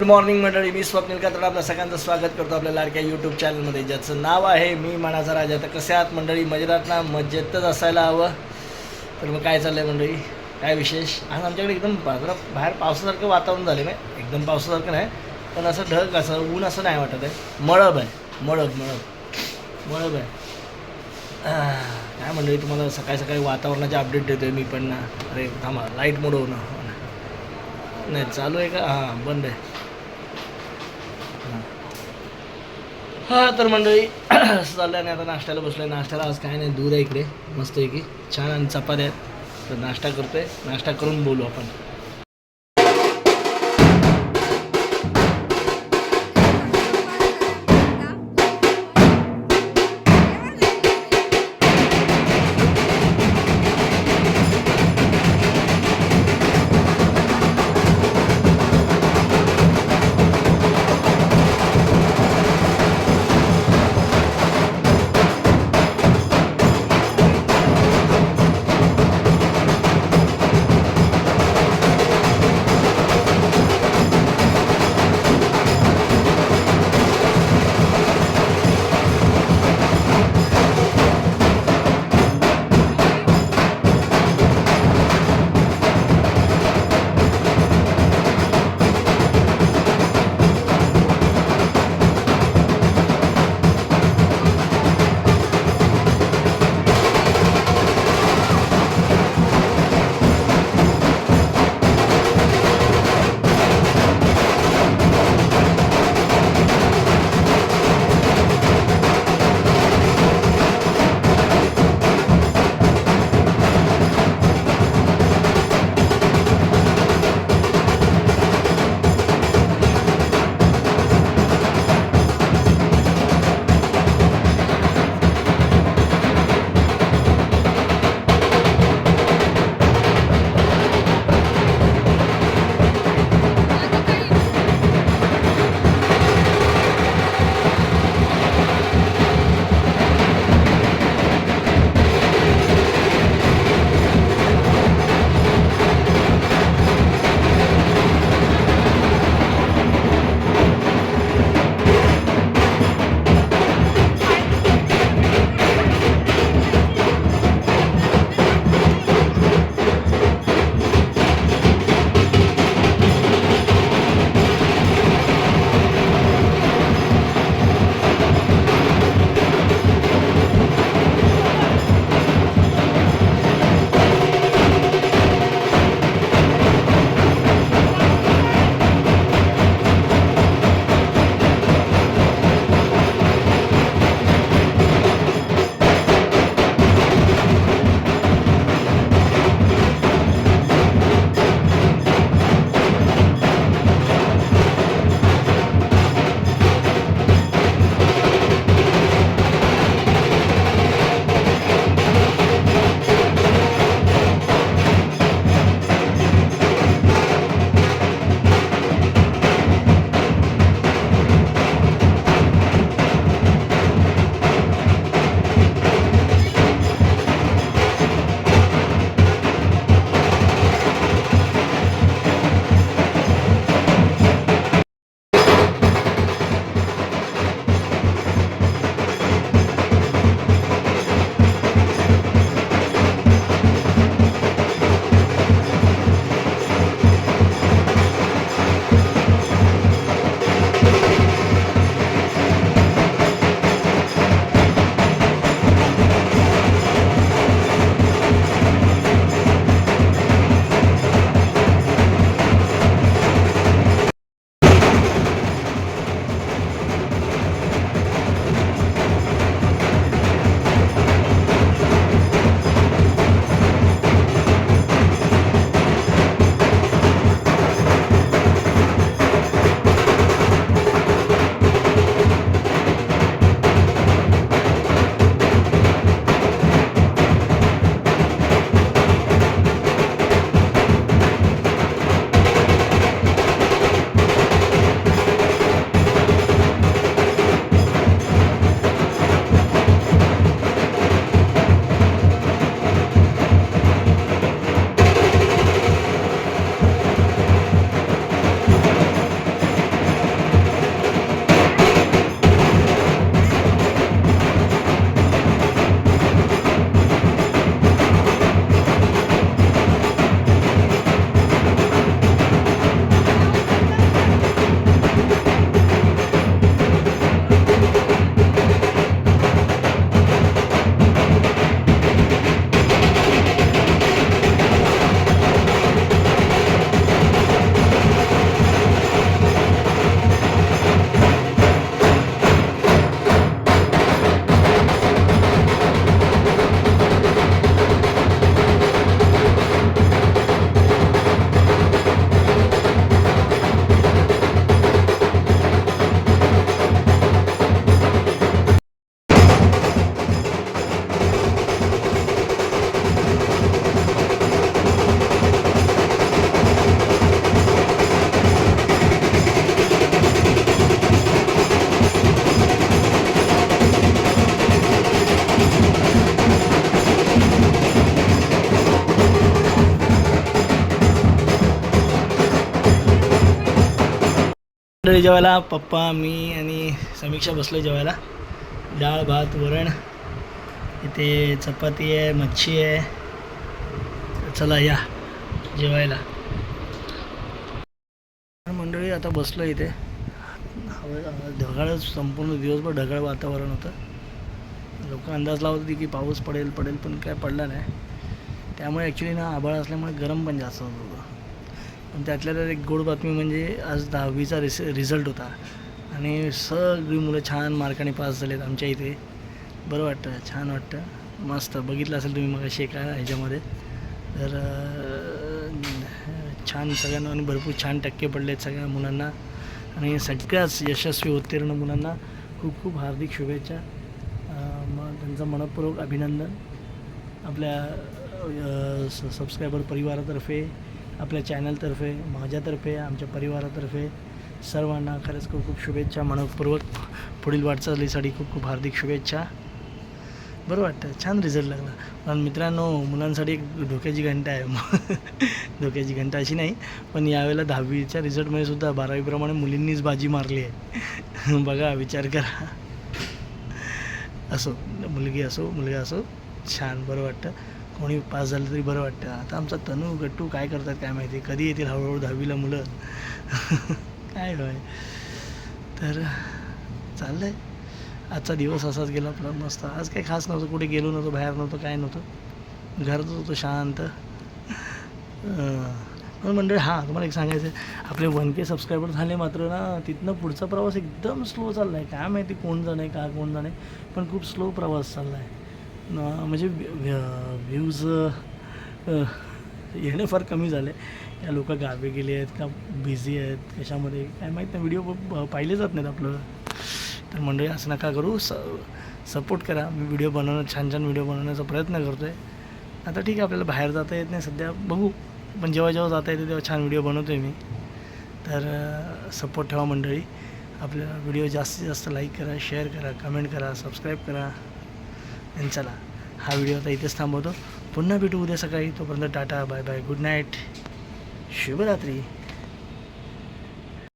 Good morning मंडळी. मी स्वप्नील कातड. आपलं सगळ्यांचं स्वागत करतो आपल्या लाडक्या यूट्यूब चॅनलमध्ये ज्याचं नाव आहे मी मनाचा राजा. तर कसे आहात मंडळी? मजेदार ना? मजेतच असायला हवं. तर मग काय चाललं आहे मंडळी? काय विशेष? आज आमच्याकडे एकदम बाजरा बाहेर पावसासारखं वातावरण झालं नाही एकदम पावसासारखं नाही. पण असं ढग असं ऊन असं नाही वाटत आहे. मळब आहे. मळब मळब. मळब आहे. काय मंडळी तुम्हाला सकाळी सकाळी वातावरणाचे अपडेट देतो आहे मी पण ना. अरे थांबा. लाइट मोडवणं नाही चालू आहे का? हां बंद आहे. हा तर मंडळी असं चाललं आणि आता नाश्त्याला बसलो आहे नाश्त्याला आज काय नाही दूध आहे इकडे. मस्त आहे की छान आणि चपात्या आहेत. तर नाश्ता करतोय. नाश्ता करून बोलू आपण. मंडळी जेवायला. पप्पा मी आणि समीक्षा बसलो जेवायला. डाळ भात वरण. इथे चपाती आहे मच्छी आहे. चला या जेवायला. मंडळी आता बसलो इथे. ढगाळ संपूर्ण दिवसभर ढगाळ वातावरण होतं. लोक अंदाज लावत होती की पाऊस पडेल पडेल पण काय पडला नाही. त्यामुळे ॲक्च्युली ना आभाळ असल्यामुळे गरम पण जास्त होत होतं. पण त्यातल्या त्यात एक गोड बातमी म्हणजे आज दहावीचा रिस रिझल्ट होता. आणि सगळी मुलं छान मार्काने पास झालेत आमच्या इथे. बरं वाटतं छान वाटतं. मस्त. बघितलं असेल तुम्ही मग एका ह्याच्यामध्ये. तर छान सगळ्यांना आणि भरपूर छान टक्के पडलेत सगळ्या मुलांना. आणि सगळ्याच यशस्वी उत्तीर्ण मुलांना खूप खूप हार्दिक शुभेच्छा. मग त्यांचं मनपूर्वक अभिनंदन. आपल्या सबस्क्रायबर परिवारातर्फे. आपल्या चॅनलतर्फे माझ्यातर्फे आमच्या परिवारातर्फे सर्वांना खरंच खूप खूप शुभेच्छा मनपूर्वक पुढील वाटचालीसाठी खूप खूप हार्दिक शुभेच्छा. बरं वाटतं छान रिझल्ट लागला. पण मित्रांनो मुलांसाठी एक धोक्याची घंटा आहे. धोक्याची घंटा अशी नाही पण यावेळेला दहावीच्या रिझल्टमध्ये सुद्धा बारावीप्रमाणे मुलींनीच बाजी मारली आहे. बघा विचार करा. असो मुलगी असो मुलगा असो छान बरं वाटतं. कोणी पास झालं तरी बरं वाटतं. आता आमचा तनू गट्टू काय करतात काय माहिती? कधी येतील हळूहळू दहावीला मुलं? काय होय तर चाललं आहे आजचा दिवस असाच गेला आपला मस्त. आज काही खास नव्हतं कुठे गेलो नव्हतो बाहेर नव्हतं काय नव्हतं. घरातच होतो शांत. पण मंडळी हां तुम्हाला एक सांगायचं आहे. आपले वन के सबस्क्रायबर झाले मात्र ना तिथनं पुढचा प्रवास एकदम स्लो चालला आहे काय माहिती कोण जाणे आहे का कोण जाणे आहे पण खूप स्लो प्रवास चालला आहे म्हणजे व्ह्यूज येणे फार कमी झाले. या लोक गावे गेले आहेत का बिझी आहेत? कशामध्ये? काय माहीत नाही. व्हिडिओ पाहिले जात नाहीत आपलं. तर मंडळी असं नका करू. स सपोर्ट करा. मी व्हिडिओ बनवणं छान छान व्हिडिओ बनवण्याचा प्रयत्न करतो आहे आता ठीक आहे आपल्याला बाहेर जाता येत नाही. सध्या बघू. पण जेव्हा जेव्हा जाता येते तेव्हा छान व्हिडिओ बनवतो आहे मी. तर सपोर्ट ठेवा मंडळी. आपल्या व्हिडिओ जास्तीत जास्त लाईक करा शेअर करा कमेंट करा सबस्क्राईब करा. आणि चला हा व्हिडिओ आता इथेच थांबवतो. पुन्हा भेटू उद्या सकाळी. तोपर्यंत tata bye bye. Good night. शुभरात्री.